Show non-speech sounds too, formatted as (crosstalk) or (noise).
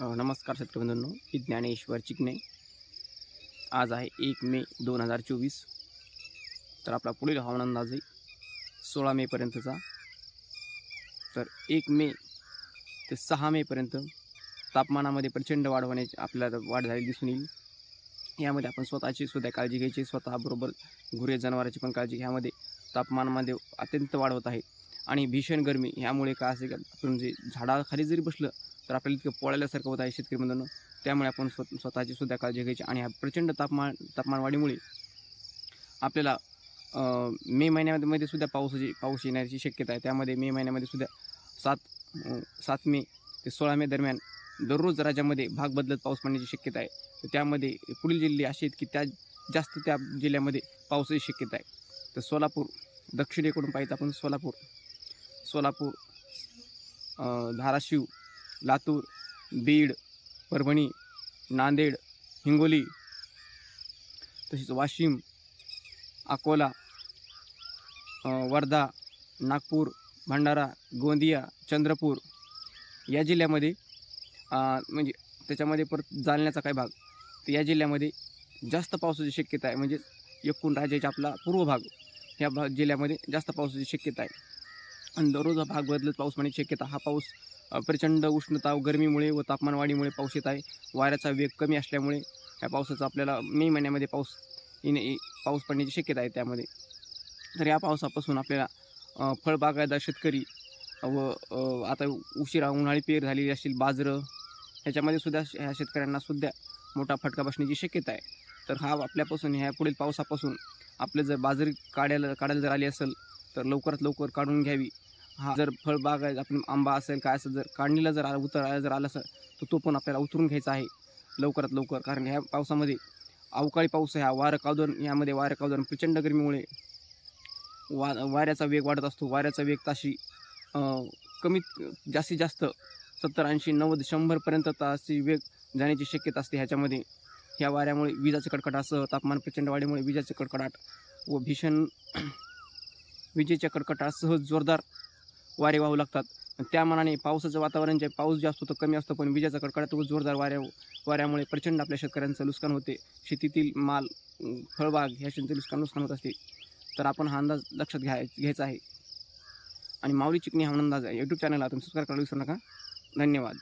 नमस्कार शेतकरी मी ज्ञानेश्वर चिकणे आज आहे एक मे दोन हजार चोवीस. तर आपला पुढील हवामान अंदाज आहे सोळा मेपर्यंतचा तर एक मे ते सहा मेपर्यंत तापमानामध्ये प्रचंड वाढ होण्याची आपल्याला वाढ झालेली दिसून येईल. यामध्ये आपण स्वतःची सुद्धा काळजी घ्यायची स्वतःबरोबर गुरे जनावरांची पण काळजी ह्यामध्ये तापमानामध्ये अत्यंत वाढ होत आहे. आणि भीषण गरमी ह्यामुळे काय असेल आपण जे झाडाखाली जरी बसलं तर आपल्याला इतकं पोळाल्यासारखं होत आहे शेतकरी बंधनं त्यामुळे आपण स्व स्वतःची सुद्धा काळजी घ्यायची आणि ह्या प्रचंड तापमान तापमानवाढीमुळे आपल्याला मे महिन्यामध्ये मध्ये सुद्धा पावसाची पाऊस येण्याची शक्यता आहे. त्यामध्ये मे महिन्यामध्ये सुद्धा सात सात मे ते सोळा मे दरम्यान दररोज राज्यामध्ये भाग बदलत पाऊस पडण्याची शक्यता आहे. तर त्यामध्ये पुढील जिल्हे असे आहेत की त्या जास्त त्या जिल्ह्यामध्ये पावसाची शक्यता आहे. तर सोलापूर दक्षिणेकडून पाहिजे आपण सोलापूर. सोलापूर धाराशिव लातूर बीड परभणी नांदेड हिंगोली तसेच वाशिम अकोला वर्धा नागपूर भंडारा गोंदिया चंद्रपूर या जिल्ह्यामध्ये म्हणजे त्याच्यामध्ये परत जालन्याचा काही भाग तर या जिल्ह्यामध्ये जास्त पावसाची शक्यता आहे. म्हणजे एकूण राज्याचा आपला पूर्व भाग ह्या भाग जिल्ह्यामध्ये जास्त पावसाची शक्यता आहे. आणि दररोज हा भाग बदलत पाऊस पडण्याची शक्यता हा पाऊस प्रचंड उष्णता व गरमीमुळे व तापमानवाढीमुळे पाऊस येत आहे. वाऱ्याचा वेग कमी असल्यामुळे या पावसाचा आपल्याला मे महिन्यामध्ये पाऊस येणे पाऊस पडण्याची शक्यता आहे त्यामध्ये. तर या पावसापासून आपल्याला फळबागायदा शेतकरी व आता उशिरा उन्हाळी पेर झालेली असतील बाजरं ह्याच्यामध्ये सुद्धा ह्या शेतकऱ्यांना सुद्धा मोठा फटका बसण्याची शक्यता आहे. तर हा आपल्यापासून ह्या पुढील पावसापासून आपलं जर बाजरी काढायला काढायला जर आली असेल तर लवकरात लवकर काढून घ्यावी. हा. जर फळबाग आहे आपण आंबा असेल काय असेल जर काढणीला जर आला- जर आला असेल तर तो पण आपल्याला उतरून घ्यायचा आहे लवकरात लवकर. कारण ह्या पावसामध्ये अवकाळी पाऊस आहे हा वारं कावदन यामध्ये वारं कावदन प्रचंड गरमीमुळे वा वाऱ्याचा वेग वाढत असतो. वाऱ्याचा वेग ताशी कमीत जास्तीत जास्त सत्तर ऐंशी नव्वद शंभरपर्यंत ताशी वेग जाण्याची शक्यता असते ह्याच्यामध्ये. ह्या वाऱ्यामुळे विजाचे कडकडासह तापमान प्रचंड वाढीमुळे विजाचे कडकडाट व भीषण (clears throat) विजेच्या कडकडासह जोरदार वारे वाहू लागतात. त्या मानाने पावसाचं वातावरण जे पाऊस जास्त होतं कमी असतं पण विजेचा कडकडाट व जोरदार वाऱ्या वाऱ्यामुळे प्रचंड आपल्या शेतकऱ्यांचं नुकसान होते. शेतीतील माल फळबाग ह्या नुकसान नुकसान होत असते. तर आपण हा अंदाज लक्षात घ्याय घ्यायचा आहे. आणि माऊली चिकणी हा अंदाज आहे. यूट्यूब चॅनलला तुम्ही सबस्क्राईब करायला विसरू नका. धन्यवाद.